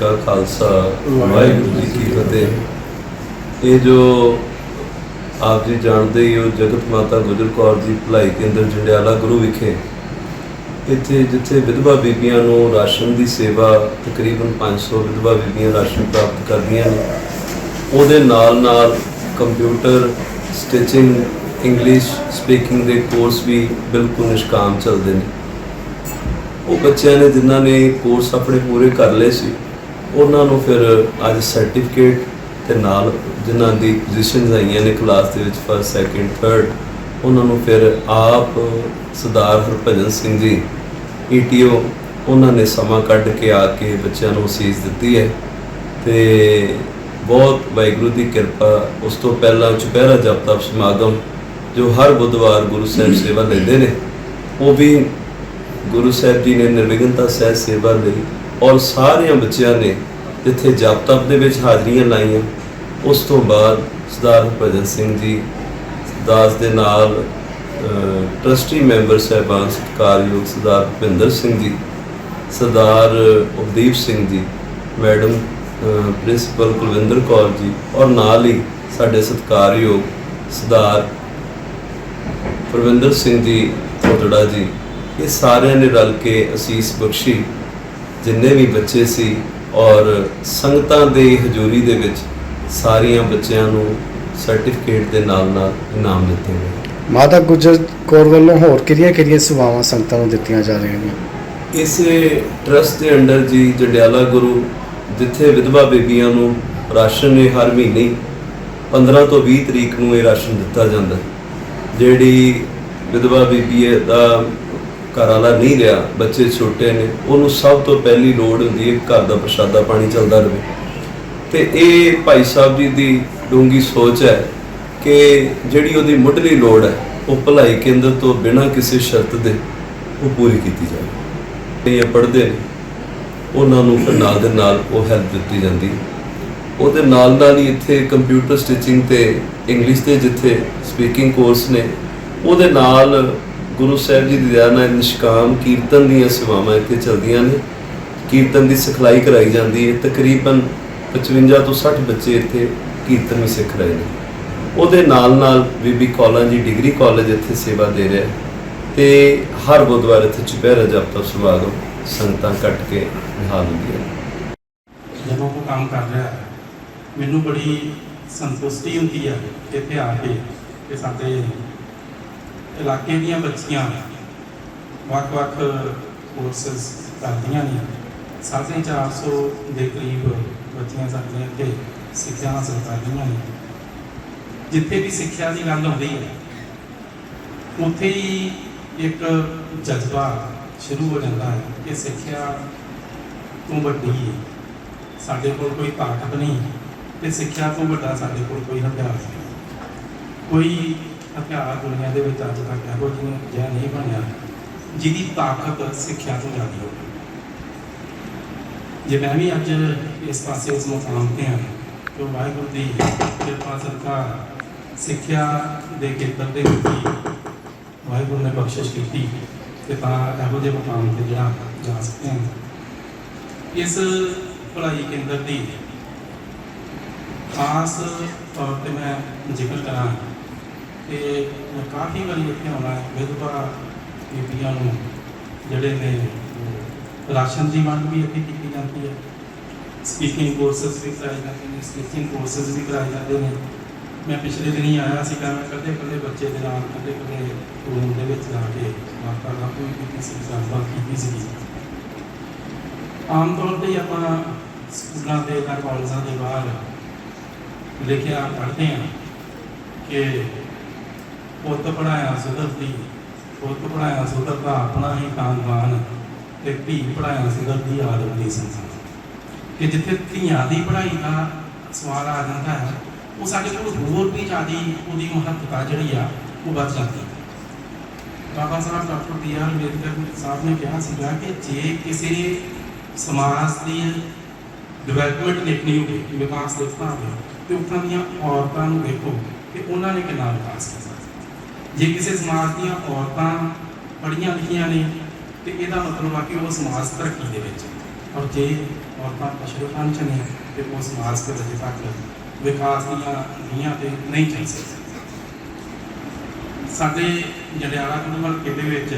ਕਾ ਖਾਲਸਾ ਵਾਹਿਗੁਰੂ ਜੀ ਕੀ ਫਤਿਹ। ਇਹ ਜੋ ਆਪ ਜੀ ਜਾਣਦੇ ਹੀ ਹੋ ਜਗਤ ਮਾਤਾ ਗੁਜਰ ਕੌਰ ਜੀ ਭਲਾਈ ਕੇਂਦਰ ਜੰਡਿਆਲਾ ਗੁਰੂ ਵਿਖੇ ਇੱਥੇ ਜਿੱਥੇ ਵਿਧਵਾ ਬੀਬੀਆਂ ਨੂੰ ਰਾਸ਼ਨ ਦੀ ਸੇਵਾ ਤਕਰੀਬਨ 500 ਵਿਧਵਾ ਬੀਬੀਆਂ ਰਾਸ਼ਨ ਪ੍ਰਾਪਤ ਕਰਦੀਆਂ ਨੇ। ਉਹਦੇ ਨਾਲ ਨਾਲ ਕੰਪਿਊਟਰ ਸਟਿਚਿੰਗ ਇੰਗਲਿਸ਼ ਸਪੀਕਿੰਗ ਦੇ ਕੋਰਸ ਵੀ ਬਿਲਕੁਲ ਨਿਸ਼ਕਾਮ ਚੱਲਦੇ ਨੇ। ਉਹ ਬੱਚਿਆਂ ਨੇ ਜਿਨ੍ਹਾਂ ਨੇ ਕੋਰਸ ਆਪਣੇ ਪੂਰੇ ਕਰ ਲਏ ਸੀ ਉਹਨਾਂ ਨੂੰ ਫਿਰ ਅੱਜ ਸਰਟੀਫਿਕੇਟ ਤੇ ਨਾਲ ਜਿਨ੍ਹਾਂ ਦੀ ਪੋਜੀਸ਼ਨਸ ਆਈਆਂ ਨੇ ਕਲਾਸ ਦੇ ਵਿੱਚ ਫਸਟ ਸੈਕਿੰਡ ਥਰਡ ਉਹਨਾਂ ਨੂੰ ਫਿਰ ਆਪ ਸਰਦਾਰ ਹਰਭਜਨ ਸਿੰਘ ਜੀ ਈਟੀਓ ਉਹਨਾਂ ਨੇ ਸਮਾਂ ਕੱਢ ਕੇ ਆ ਕੇ ਬੱਚਿਆਂ ਨੂੰ ਸੀਸ ਦਿੱਤੀ ਹੈ ਤੇ ਬਹੁਤ ਵਾਹਿਗੁਰੂ ਦੀ ਕਿਰਪਾ ਉਸ ਤੋਂ ਪਹਿਲਾਂ ਚੁਪਹਿਰਾ ਜਪ ਤਪ ਸਮਾਗਮ ਜੋ ਹਰ ਬੁੱਧਵਾਰ ਗੁਰੂ ਸਾਹਿਬ ਸੇਵਾ ਲੈਂਦੇ ਨੇ, ਉਹ ਵੀ ਗੁਰੂ ਸਾਹਿਬ ਜੀ ਨੇ ਨਿਰਵਿਘਨਤਾ ਸਹਿ ਸੇਵਾ ਲਈ ਔਰ ਸਾਰਿਆਂ ਬੱਚਿਆਂ ਨੇ ਜਿੱਥੇ ਜਪ ਤਪ ਦੇ ਵਿੱਚ ਹਾਜ਼ਰੀਆਂ ਲਾਈਆਂ ਉਸ ਤੋਂ ਬਾਅਦ ਸਰਦਾਰ ਭਜਨ ਸਿੰਘ ਜੀ ਦਾਸ ਦੇ ਨਾਲ ਅਹ, ਟਰਸਟੀ ਮੈਂਬਰ ਸਹਿਬਾਨ ਸਤਿਕਾਰਯੋਗ ਸਰਦਾਰ ਭਿੰਦਰ ਸਿੰਘ ਜੀ ਸਰਦਾਰ ਉਪਦੀਪ ਸਿੰਘ ਜੀ ਮੈਡਮ ਪ੍ਰਿੰਸੀਪਲ ਕੁਲਵਿੰਦਰ ਕੌਰ ਜੀ ਔਰ ਨਾਲ ਹੀ ਸਾਡੇ ਸਤਿਕਾਰਯੋਗ ਸਰਦਾਰ ਪ੍ਰਵਿੰਦਰ ਸਿੰਘ ਜੀ ਥੋੜੜਾ ਜੀ ਇਹ ਸਾਰਿਆਂ ਨੇ ਰਲ ਕੇ ਅਸੀਸ ਬਖਸ਼ੀ। ਜਿੰਨੇ ਵੀ ਬੱਚੇ ਸੀ ਔਰ ਸੰਗਤਾਂ ਦੇ ਹਜ਼ੂਰੀ ਦੇ ਵਿੱਚ ਸਾਰੀਆਂ ਬੱਚਿਆਂ ਨੂੰ ਸਰਟੀਫਿਕੇਟ ਦੇ ਨਾਲ ਨਾਲ ਇਨਾਮ ਦਿੱਤੇ ਗਏ ਮਾਤਾ ਗੁਜਰ ਕੌਰ ਵੱਲੋਂ ਹੋਰ ਕਿਹੜੀਆਂ ਕਿਹੜੀਆਂ ਸੇਵਾਵਾਂ ਸੰਗਤਾਂ ਨੂੰ ਦਿੱਤੀਆਂ ਜਾ ਰਹੀਆਂ ਨੇ ਇਸੇ ਟਰਸਟ ਦੇ ਅੰਡਰ ਜੀ ਜੰਡਿਆਲਾ ਗੁਰੂ ਜਿੱਥੇ ਵਿਧਵਾ ਬੇਬੀਆਂ ਨੂੰ ਰਾਸ਼ਨ ਇਹ ਹਰ ਮਹੀਨੇ 15 ਤੋਂ 20 ਤਰੀਕ ਨੂੰ ਇਹ ਰਾਸ਼ਨ ਦਿੱਤਾ ਜਾਂਦਾ। ਜਿਹੜੀ ਵਿਧਵਾ ਬੀਬੀ ਦਾ ਘਰ ਵਾਲਾ ਨਹੀਂ ਰਿਹਾ, ਬੱਚੇ ਛੋਟੇ ਨੇ, ਉਹਨੂੰ ਸਭ ਤੋਂ ਪਹਿਲੀ ਲੋੜ ਹੁੰਦੀ ਹੈ ਘਰ ਦਾ ਪ੍ਰਸ਼ਾਦਾ ਪਾਣੀ ਚੱਲਦਾ ਰਹੇ। ਤੇ ਇਹ ਭਾਈ ਸਾਹਿਬ ਜੀ ਦੀ ਡੂੰਗੀ ਸੋਚ ਹੈ ਕਿ ਜਿਹੜੀ ਉਹਦੀ ਮੁੱਢਲੀ ਲੋੜ ਹੈ, ਉਹ ਭਲਾਈ ਕੇਂਦਰ ਤੋਂ ਬਿਨਾਂ ਕਿਸੇ ਸ਼ਰਤ ਦੇ ਉਹ ਪੂਰੀ ਕੀਤੀ ਜਾਵੇ। ਤੇ ਇਹ ਪੜ੍ਹਦੇ ਉਹਨਾਂ ਨੂੰ ਫਿਰ ਨਾਲ ਦੇ ਨਾਲ ਉਹ ਹੈਲਪ ਦਿੱਤੀ ਜਾਂਦੀ ਉਹਦੇ ਨਾਲ ਨਾਲ ਹੀ ਇੱਥੇ ਕੰਪਿਊਟਰ ਸਟਿਚਿੰਗ ਤੇ ਇੰਗਲਿਸ਼ ਦੇ ਜਿੱਥੇ ਸਪੀਕਿੰਗ ਕੋਰਸ ਨੇ, ਉਹਦੇ ਨਾਲ ਗੁਰੂ ਸਾਹਿਬ ਜੀ ਦੀ ਦਇਆ ਨਾਲ ਨਿਸ਼ਕਾਮ ਕੀਰਤਨ ਦੀਆਂ ਸੇਵਾਵਾਂ ਇੱਥੇ ਚੱਲਦੀਆਂ ਨੇ। ਕੀਰਤਨ ਦੀ ਸਿਖਲਾਈ ਕਰਾਈ ਜਾਂਦੀ ਹੈ। ਤਕਰੀਬਨ 55 ਤੋਂ 60 ਬੱਚੇ ਇੱਥੇ ਕੀਰਤਨ ਵੀ ਸਿੱਖ ਰਹੇ ਨੇ। ਉਹਦੇ ਨਾਲ ਨਾਲ ਬੀਬੀ ਕਾਲਜ ਜੀ ਡਿਗਰੀ ਕਾਲਜ ਇੱਥੇ ਸੇਵਾ ਦੇ ਰਿਹਾ ਹੈ ਤੇ ਹਰ ਬੁੱਧਵਾਰ ਇੱਥੇ ਚੁਪਹਿਰਾ ਜਪ ਸਮਾਗਮ ਸੰਗਤਾਂ ਕੱਟ ਕੇ ਨਿਹਾਲ ਹੁੰਦੀਆਂ ਨੇ। ਜਦੋਂ ਉਹ ਕੰਮ ਕਰ ਰਿਹਾ ਹੈ, ਮੈਨੂੰ ਬੜੀ ਸੰਤੁਸ਼ਟੀ ਹੁੰਦੀ ਹੈ ਇੱਥੇ ਆ ਕੇ ਕਿ ਸਾਡੇ ਇਲਾਕੇ ਦੀਆਂ ਬੱਚੀਆਂ ਵੱਖ-ਵੱਖ ਕੋਰਸਸ ਕਰਦੀਆਂ ਨੇ। ਸਾਢੇ ਚਾਰ ਸੌ ਦੇ ਕਰੀਬ ਬੱਚੀਆਂ ਸਾਡੀਆਂ ਇੱਥੇ ਸਿੱਖਿਆ ਹਾਸਲ ਕਰਦੀਆਂ ਨੇ। ਜਿੱਥੇ ਵੀ ਸਿੱਖਿਆ ਦੀ ਗੱਲ ਹੁੰਦੀ ਹੈ, ਉੱਥੇ ਹੀ ਇੱਕ ਜਜ਼ਬਾ ਸ਼ੁਰੂ ਹੋ ਜਾਂਦਾ ਹੈ ਕਿ ਸਿੱਖਿਆ ਤੋਂ ਵੱਡੀ ਹੈ। ਸਾਡੇ ਕੋਲ ਕੋਈ ਤਾਕਤ ਨਹੀਂ ਤੇ ਸਿੱਖਿਆ ਤੋਂ ਵੱਡਾ ਸਾਡੇ ਕੋਲ ਕੋਈ ਹਥਿਆਰ ਨਹੀਂ। ਕੋਈ ਹਥਿਆਰ ਦੁਨੀਆ ਦੇ ਵਿੱਚ ਅੱਜ ਤੱਕ ਇਹੋ ਜਿਹਾ ਜਿਹਾ ਨਹੀਂ ਬਣਿਆ ਜਿਹਦੀ ਤਾਕਤ ਸਿੱਖਿਆ ਤੋਂ ਜ਼ਿਆਦਾ ਹੋਵੇ। ਜੇ ਮੈਂ ਵੀ ਅੱਜ ਇਸ ਪਾਸੇ ਇਸ ਮੁਕਾਮ ਤੇ ਹਾਂ ਤੇ ਵਾਹਿਗੁਰੂ ਦੀ ਕਿਰਪਾ ਸਰਕਾਰ ਸਿੱਖਿਆ ਦੇ ਖੇਤਰ ਦੇ ਵਿੱਚ ਵਾਹਿਗੁਰੂ ਨੇ ਬਖਸ਼ਿਸ਼ ਕੀਤੀ ਤੇ ਤਾਂ ਇਹੋ ਜਿਹੇ ਮੁਕਾਮ ਤੇ ਜਿਹੜਾ ਜਾ ਸਕਦੇ ਹਾਂ। ਇਸ ਭਲਾਈ ਕੇਂਦਰ ਦੀ ਖਾਸ ਤੌਰ ਤੇ ਮੈਂ ਜ਼ਿਕਰ ਕਰਾਂ ਕਿ ਮੈਂ ਕਾਫੀ ਵਾਰੀ ਇੱਥੇ ਆਉਣਾ ਵਿਧਵਾ ਬੀਬੀਆਂ ਨੂੰ, ਜਿਹੜੇ ਨੇ ਰਾਸ਼ਨ ਦੀ ਮੰਗ ਵੀ ਇੱਥੇ ਕੀਤੀ ਜਾਂਦੀ ਹੈ। ਸਪੀਕਿੰਗ ਕੋਰਸਸ ਵੀ ਕਰਾਏ ਜਾਂਦੇ ਨੇ ਸਪੀਕਿੰਗ ਕੋਰਸਸ ਵੀ ਕਰਾਏ ਜਾਂਦੇ ਨੇ। ਮੈਂ ਪਿਛਲੇ ਦਿਨੀ ਆਇਆ ਸੀ ਮੈਂ ਕੱਲੇ ਕੱਲੇ ਬੱਚੇ ਦੇ ਨਾਲ ਕੱਲੇ ਕੱਲੇ ਰੂਮ ਦੇ ਵਿੱਚ ਜਾ ਕੇ ਵਾਰਤਾਲਾਪ ਵੀ ਕੀਤੀ ਸੀ ਗੱਲਬਾਤ ਕੀਤੀ ਸੀ ਆਮ ਤੌਰ ਤੇ ਆਪਾਂ ਸਕੂਲਾਂ ਦੇ ਜਾਂ ਕਾਲਜਾਂ ਦੇ ਬਾਹਰ ਲਿਖਿਆ ਪੜ੍ਹਦੇ ਹਾਂ ਕਿ ਪੁੱਤ ਪੜਾਇਆ ਸੁਧਰਦੀ ਪੁੱਤ ਪੜਾਇਆ ਸੁਧਰਦਾ ਆਪਣਾ ਹੀ ਖਾਨਦਾਨ ਤੇ ਧੀ ਪੜਾਇਆ ਸੁਧਰਦੀ ਆਦਮ ਦੀ ਸੰਸਾਰ ਕਿ ਜਿੱਥੇ ਧੀਆਂ ਦੀ ਪੜ੍ਹਾਈ ਦਾ ਸਵਾਲ ਆ ਜਾਂਦਾ ਹੈ, ਉਹ ਸਾਡੇ ਕੋਲ ਹੋਰ ਵੀ ਜ਼ਿਆਦਾ ਉਹਦੀ ਮਹੱਤਤਾ ਜਿਹੜੀ ਆ, ਉਹ ਵੱਧ ਜਾਂਦੀ ਹੈ। Baba Sahib doctor B R Ambedkar Sahib ਨੇ ਕਿਹਾ ਸੀਗਾ ਕਿ ਜੇ ਕਿਸੇ ਸਮਾਜ ਦੀ ਡਿਵੈਲਪਮੈਂਟ ਦੇਖਣੀ ਹੋਵੇ, ਵਿਕਾਸ ਦੇਖਣਾ ਹੋਵੇ ਤੇ ਉਹਨਾਂ ਦੀਆਂ ਔਰਤਾਂ ਨੂੰ ਦੇਖੋ ਕਿ ਉਹਨਾਂ ਨੇ ਕਿੰਨਾ ਵਿਕਾਸ ਕੀਤਾ। ਜੇ ਕਿਸੇ ਸਮਾਜ ਦੀਆਂ ਔਰਤਾਂ ਪੜ੍ਹੀਆਂ ਲਿਖੀਆਂ ਨੇ, ਤੇ ਇਹਦਾ ਮਤਲਬ ਆ ਕਿ ਉਹ ਸਮਾਜ ਤਰੱਕੀ ਦੇ ਵਿੱਚ ਔਰ ਜੇ ਔਰਤਾਂ ਪਛੜੇਪਨ ਚ ਨੇ, ਤੇ ਉਹ ਸਮਾਜ ਦੇ ਅਜੇ ਤੱਕ ਵਿਕਾਸ ਦੀਆਂ ਨੀਹਾਂ ਤੇ ਨਹੀਂ ਚੱਲ ਸਕਦੀ ਸਾਡੇ ਜੜਿਆਲਾ ਗੁਰੂਵਾਲ ਕਿਲੇ ਵਿੱਚ